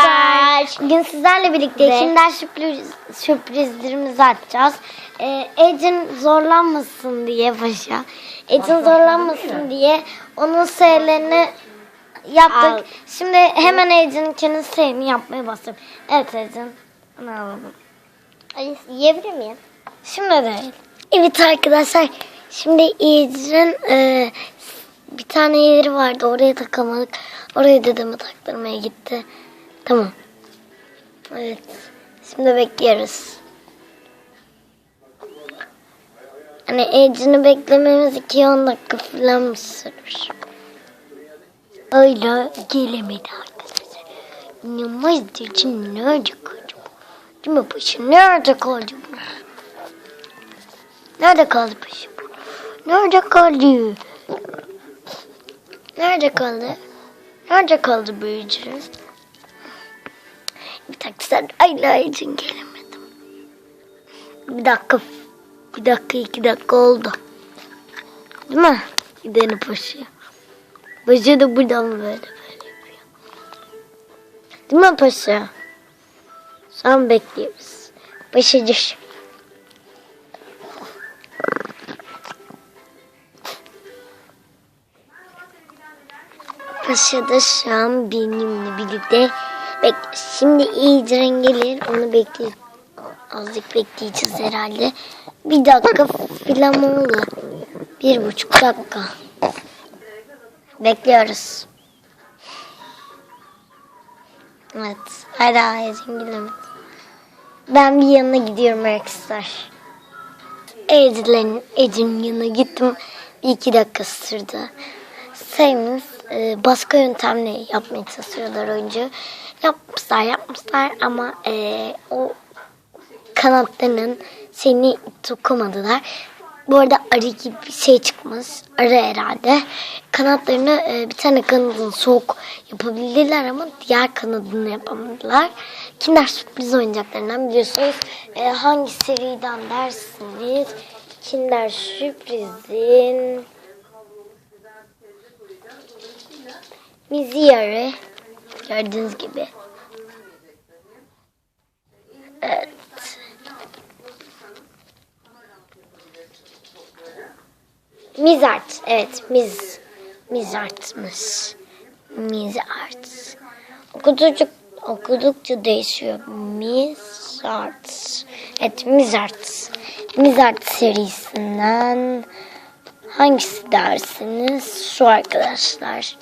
arkadaşlar. Bugün sizlerle birlikte Ve- Kinder sürpriz, sürprizlerimizi açacağız. Ee, Ecin zorlanmasın diye paşa. Ecin zorlanmasın diye onun sayılarını yaptık. Al. Şimdi hemen Ece'nin kendi sayını yapmaya başlayalım. Evet Ecin. Bunu alalım. Ay, yiyebilir miyim? Şimdi değil. Evet arkadaşlar. Şimdi Ece'nin e, bir tane yeri vardı. Oraya takamadık. Oraya dedeme taktırmaya gitti. Tamam. Evet. Şimdi bekliyoruz. Hani Ece'ni beklememiz 2-10 dakika falan mı sürür? Öyle gelemedi arkadaşlar. İnanılmaz için nerede kaldı bu? Değil mi paşa? Nerede kaldı bu? Nerede kaldı paşa? Nerede kaldı? Nerede kaldı? Nerede kaldı büyücünüz? Bir dakika sen hala için gelemedim. Bir dakika. Bir dakika iki dakika oldu. Değil mi? Gidelim paşa. Paşa da buradan böyle böyle yapıyor. Değil mi paşa? Sen bekliyoruz. Paşacık. Paşa da şu an benimle birlikte bek şimdi iyice gelir onu bekle azıcık bekleyeceğiz herhalde. Bir dakika filan oldu. Bir buçuk dakika. Bekliyoruz. Evet hala Ecin gelemedi ben bir yanına gidiyorum arkadaşlar. Ece'nin Ece'nin yanına gittim. Bir iki dakika sürdü. Sayımız e, baskı yöntemle yapmaya çalışıyorlar önce. Yapmışlar yapmışlar ama e, o kanatlarının seni dokumadılar. Bu arada arı gibi bir şey çıkmış. Arı herhalde. Kanatlarını e, bir tane kanadını soğuk yapabildiler ama diğer kanadını yapamadılar. Kinder sürpriz oyuncaklarından biliyorsunuz. E, hangi seriden dersiniz? Kinder sürprizin Mizyarı gördüğünüz gibi. Evet. Mizart. Evet, miz. Mizartmış. Mizart. Okudukça, okudukça değişiyor. Mizart. Evet, Mizart. Mizart serisinden hangisi dersiniz? Şu arkadaşlar.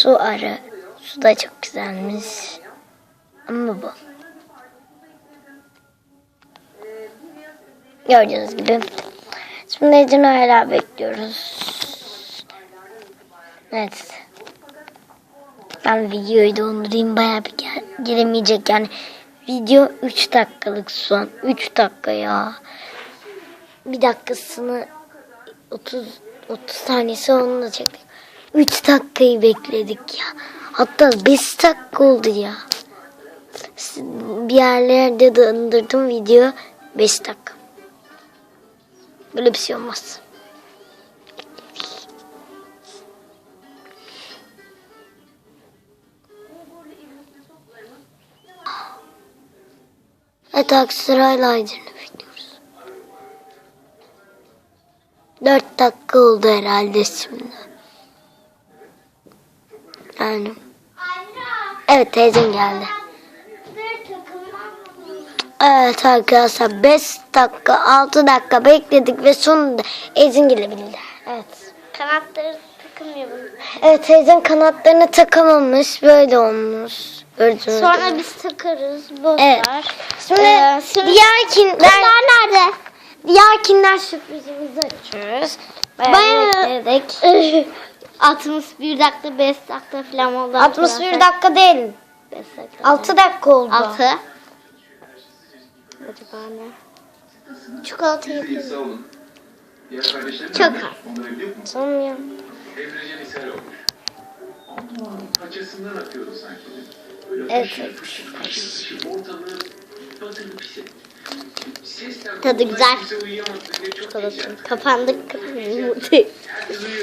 Su arı. Su da çok güzelmiş. Ama bu. Gördüğünüz gibi. Şimdi Ece'ni hala bekliyoruz. Evet. Ben videoyu dondurayım. Bayağı bir gel gelemeyecek yani. Video 3 dakikalık an. 3 dakika ya. Bir dakikasını 30 30 saniyesi onunla çektik. 3 dakikayı bekledik ya. Hatta 5 dakika oldu ya. Bir yerlerde döndürdüm video 5 dakika. Böyle bir şey olmaz. Evet Aksaray'la Aydın'ı bekliyoruz. 4 dakika oldu herhalde şimdi. Yani. Evet teyzem geldi. Evet arkadaşlar 5 dakika 6 dakika bekledik ve sonunda Ecin gelebildi. Evet. Kanatları takılmıyor bunun. Evet teyzem kanatlarını takamamış böyle olmuş. Gördüğünüz Sonra gibi. biz takarız. Bozar. Evet. Şimdi, Ee, şimdi- diğer Bunlar nerede? diğer kinder sürprizimizi açıyoruz. Bayağı- bekledik. 61 dakika 5 dakika falan oldu. 61 dakika değil. 5 dakika. 6 dakika oldu. 6. Acaba ne? Çikolata kardeşlerim Çok az. Sanmıyorum. Emrecan ishal olmuş. Ama paçasından akıyordu sanki. Böyle Evet. ortalığı batırıp. Sesler Tadı güzel. kimse uyuyamadı diye çok Çikolata. güzel. Kapandık.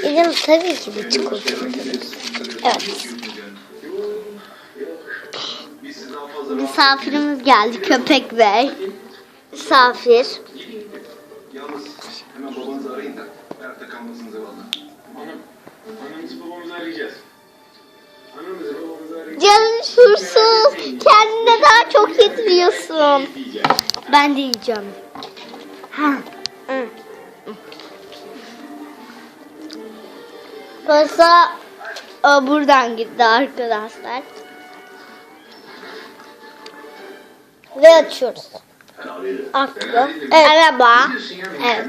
Ecin tabii ki de çikolata. Evet. Misafirimiz geldi köpek bey. Misafir. Yalnız hemen babanızı arayın da ayakta kalmasınız eyvallah. Anam, anamızı babamızı arayacağız. Canım şursuz. Kendine daha çok yediriyorsun. Ben de yiyeceğim. Ha. Hı. Pasta e, buradan gitti arkadaşlar. Ve açıyoruz. Aklı. Evet. Araba. Evet.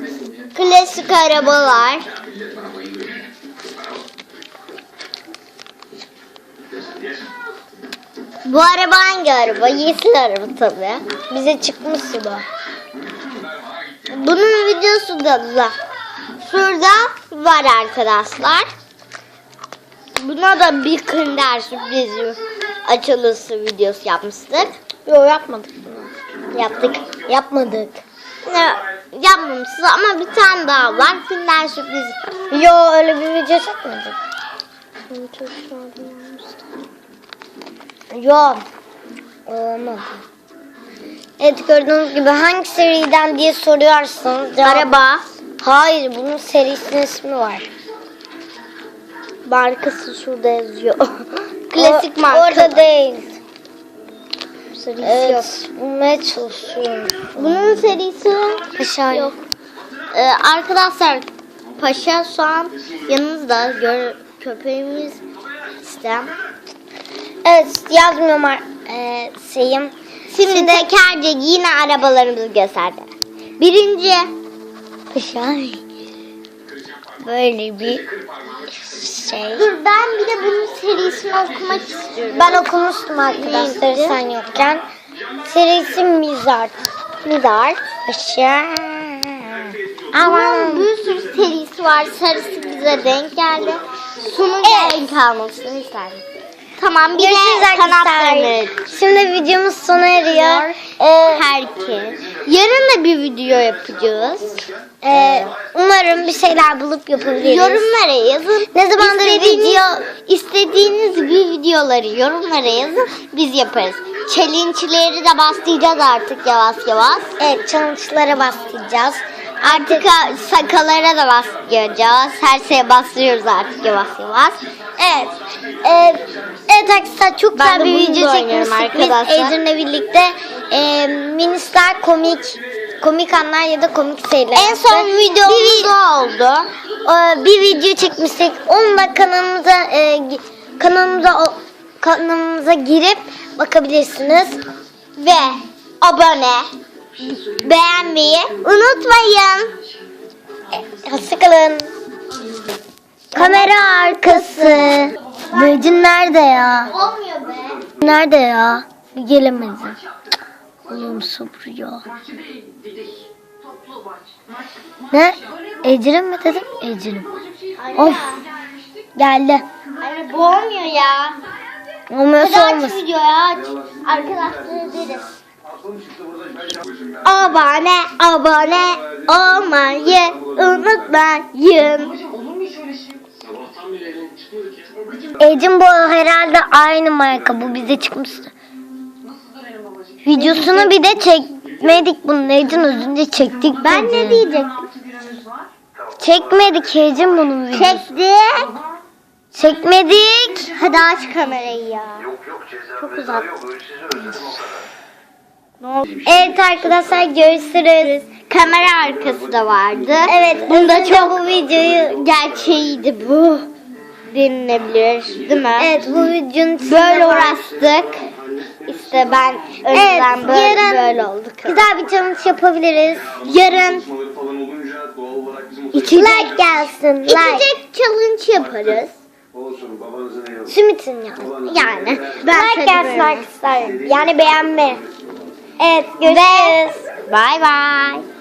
Klasik arabalar. Bu araba hangi araba? Yeşil araba tabii. Bize çıkmıştı bu. Bunun videosu da da şurada var arkadaşlar. Buna da bir kinder sürpriz açılışı videosu yapmıştık. Yok yapmadık bunu. Yaptık. Yapmadık. Ne yapmamışız ama bir tane daha var. Kinder sürpriz. Yo öyle bir video çekmedik. Yok. Olmadı. Evet gördüğünüz gibi hangi seriden diye soruyorsanız cevap- Araba. Hayır bunun serisinin ismi var. Markası şurada yazıyor. Klasik O- marka. Orada değil. serisi yok. Evet bulmaya çalışıyorum. Bunun serisi Aşağı yok. Ee, arkadaşlar Paşa şu an yanımızda. Gör, köpeğimiz işte. Evet yazmıyorum e, şeyim. Şimdi de Kerce yine arabalarımızı gösterdi. Birinci Aşağı. Böyle bir şey. Dur ben bir de bunun serisini okumak istiyorum. Ben okumuştum arkadaşlar sen yokken. Serisi Mizart. Mizart. Bunun Aman. bir sürü serisi var. Sarısı bize denk geldi. Sunun Evet. denk almasını isterdim. Tamam bir Görüşürüz de kanatlarını. Şimdi videomuz sona eriyor. Ee, Herkes. Yarın da bir video yapacağız. e, umarım bir şeyler bulup yapabiliriz. Yorumlara yazın. Ne zamandır İstediğiniz- video- istediğiniz bir videoları yorumlara yazın. Biz yaparız. Challenge'leri de başlayacağız artık yavaş yavaş. Evet challenge'lara başlayacağız. Artık sakalara da bastıracağız. Her şeye bastırıyoruz artık yavaş yavaş. Evet. Ee, evet arkadaşlar çok güzel bir video çekmiştik biz. Ejder'le birlikte. Ee, minisler komik komik anlar ya da komik şeyler. En son videomuz o oldu. Ee, bir video çekmiştik. Onu da kanalımıza e, kanalımıza kanalımıza girip bakabilirsiniz. Ve abone, beğenmeyi unutmayın. Hoşçakalın. Kamera arkası. Böcün nerede ya? Olmuyor be. Nerede ya? Gelemedi. Oğlum sabır ya. Ne? Ecrin mi dedim? Ecrin. Of. Geldi. Anne bu olmuyor ya. Olmuyorsa Hadi aç olmasın. videoyu aç. Arkadaşlar deriz. Abone, abone olmayı unutmayın. Ecrin bu herhalde aynı marka. Bu bize çıkmıştı. Videosunu bir de çekmedik bunun. Ecrin özünce çektik. Ben ne diyecektim? Çekmedik Ecrin bunun videosunu. Çektik. Çekmedik. Hadi aç kamerayı ya. Yok yok ceza Çok uzak. yok. Öyle sizi özledim o kadar. Evet arkadaşlar görüşürüz. Kamera arkası da vardı. Evet Bunda çok bu videoyu gerçeğiydi bu. Denilebilir değil mi? Evet bu videonun Böyle uğraştık. İşte ben Evet böyle, yarın böyle olduk. güzel bir challenge yapabiliriz. Yarın Like gelsin like. içecek challenge yaparız. Olsun babanızın yanı. Simitin ya. Yani ben like gelsin arkadaşlar. Yani beğenme. Evet görüşürüz. Bye bye.